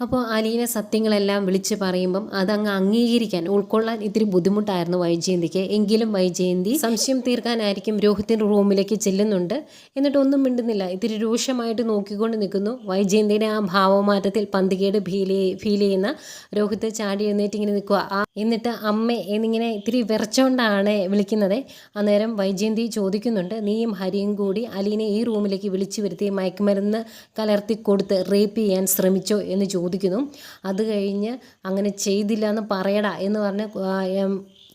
അപ്പോൾ അലീന സത്യങ്ങളെല്ലാം വിളിച്ച് പറയുമ്പം അതങ്ങ് അംഗീകരിക്കാൻ ഉൾക്കൊള്ളാൻ ഇത്തിരി ബുദ്ധിമുട്ടായിരുന്നു വൈജയന്തിക്ക്. എങ്കിലും വൈജയന്തി സംശയം തീർക്കാനായിരിക്കും രോഹിത്തിന്റെ റൂമിലേക്ക് ചെല്ലുന്നുണ്ട്. എന്നിട്ട് ഒന്നും മിണ്ടുന്നില്ല. ഇത്തിരി രൂക്ഷമായിട്ട് നോക്കിക്കൊണ്ട് നിൽക്കുന്നു. വൈജയന്തിയുടെ ആ ഭാവമാറ്റത്തിൽ പന്തികേട് ഫീൽ ഫീൽ ചെയ്യുന്ന രോഹിത്ത് ചാടി എഴുന്നേറ്റ് ഇങ്ങനെ നിൽക്കുക ആ എന്നിട്ട് അമ്മ എന്നിങ്ങനെ ഇത്തിരി വിറച്ചോണ്ടാണ് വിളിക്കുന്നത്. അന്നേരം വൈജയന്തി ചോദിക്കുന്നുണ്ട്. നീയും ഹരിയും കൂടി അലീനെ ഈ റൂമിലേക്ക് വിളിച്ചു വരുത്തി മയക്കുമരുന്ന് കലർത്തി കൊടുത്ത് റേപ്പ് ചെയ്യാൻ ശ്രമിച്ചോ എന്ന് ചോദിക്കുന്നു. അത് കഴിഞ്ഞ് അങ്ങനെ ചെയ്തില്ല എന്ന് പറയടാ എന്ന് പറഞ്ഞ്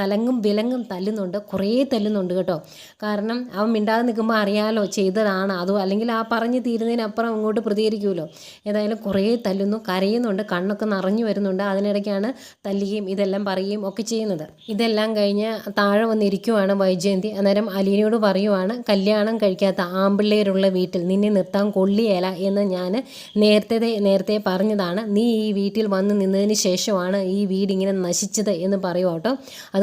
തലങ്ങും വിലങ്ങും തല്ലുന്നുണ്ട്. കുറേ തല്ലുന്നുണ്ട് കേട്ടോ. കാരണം അവൻ മിണ്ടാതെ നിൽക്കുമ്പോൾ അറിയാലോ ചെയ്തതാണ് അതോ അല്ലെങ്കിൽ ആ പറഞ്ഞു തീരുന്നതിനപ്പുറം അങ്ങോട്ട് പ്രതികരിക്കുമല്ലോ. ഏതായാലും കുറേ തല്ലുന്നു കരയുന്നുണ്ട് കണ്ണൊക്കെ നിറഞ്ഞു വരുന്നുണ്ട്. അതിനിടയ്ക്കാണ് തല്ലുകയും ഇതെല്ലാം പറയുകയും ഒക്കെ ചെയ്യുന്നത്. ഇതെല്ലാം കഴിഞ്ഞ് താഴെ വന്നിരിക്കുവാണ് വൈജയന്തി. അന്നേരം അലീനയോട് പറയുവാണ് കല്യാണം കഴിക്കാത്ത ആമ്പിള്ളേരുള്ള വീട്ടിൽ നിന്നെ നിർത്താൻ കൊള്ളിയേല എന്ന് ഞാൻ നേരത്തെ നേരത്തെ പറഞ്ഞതാണ്. നീ ഈ വീട്ടിൽ വന്ന് നിന്നതിന് ശേഷമാണ് ഈ വീടിങ്ങനെ നശിച്ചത് എന്ന് പറയുമോട്ടോ കേട്ടോ.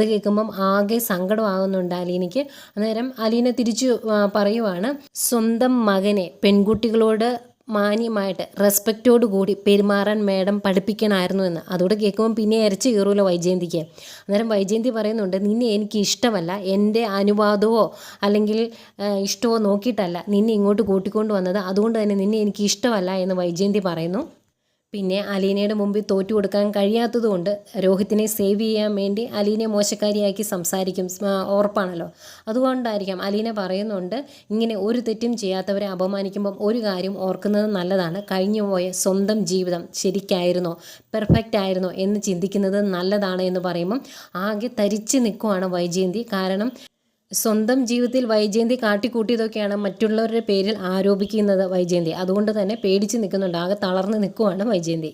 കേൾക്കുമ്പം ആകെ സങ്കടമാകുന്നുണ്ട് അലീനയ്ക്ക്. അന്നേരം അലീന തിരിച്ചു പറയുവാണ് സ്വന്തം മകനെ പെൺകുട്ടികളോട് മാന്യമായിട്ട് റെസ്പെക്റ്റോട് കൂടി പെരുമാറാൻ മേഡം പഠിപ്പിക്കണമായിരുന്നു എന്ന്. അതോടെ കേൾക്കുമ്പോൾ പിന്നെ ഇരച്ച് കയറുമല്ലോ വൈജയന്തിക്ക്. അന്നേരം വൈജയന്തി പറയുന്നുണ്ട് നിന്നെ എനിക്ക് ഇഷ്ടമല്ല എന്റെ അനുവാദമോ അല്ലെങ്കിൽ ഇഷ്ടമോ നോക്കിയിട്ടല്ല നിന്നെ ഇങ്ങോട്ട് കൂട്ടിക്കൊണ്ട് വന്നത്. അതുകൊണ്ട് തന്നെ നിന്നെ എനിക്ക് ഇഷ്ടമല്ല എന്ന് വൈജയന്തി പറയുന്നു. പിന്നെ അലീനയുടെ മുമ്പിൽ തോറ്റു കൊടുക്കാൻ കഴിയാത്തതുകൊണ്ട് രോഹിത്തിനെ സേവ് ചെയ്യാൻ വേണ്ടി അലീനെ മോശക്കാരിയാക്കി സംസാരിക്കും. ഉറപ്പാണല്ലോ. അതുകൊണ്ടായിരിക്കാം അലീന പറയുന്നുണ്ട് ഇങ്ങനെ ഒരു തെറ്റും ചെയ്യാത്തവരെ അപമാനിക്കുമ്പം ഒരു കാര്യം ഓർക്കുന്നത് നല്ലതാണ്. കഴിഞ്ഞുപോയ സ്വന്തം ജീവിതം ശരിക്കായിരുന്നോ പെർഫെക്റ്റ് ആയിരുന്നോ എന്ന് ചിന്തിക്കുന്നത് നല്ലതാണ് എന്ന് പറയുമ്പം ആകെ തരിച്ച് നിൽക്കുവാണ് വൈജയന്തി. കാരണം സ്വന്തം ജീവിതത്തിൽ വൈജയന്തി കാട്ടിക്കൂട്ടിയതൊക്കെയാണ് മറ്റുള്ളവരുടെ പേരിൽ ആരോപിക്കുന്നത് വൈജയന്തി. അതുകൊണ്ട് തന്നെ പേടിച്ച് നിൽക്കുന്നുണ്ട്. ആകെ തളർന്ന് നിൽക്കുവാണ് വൈജയന്തി.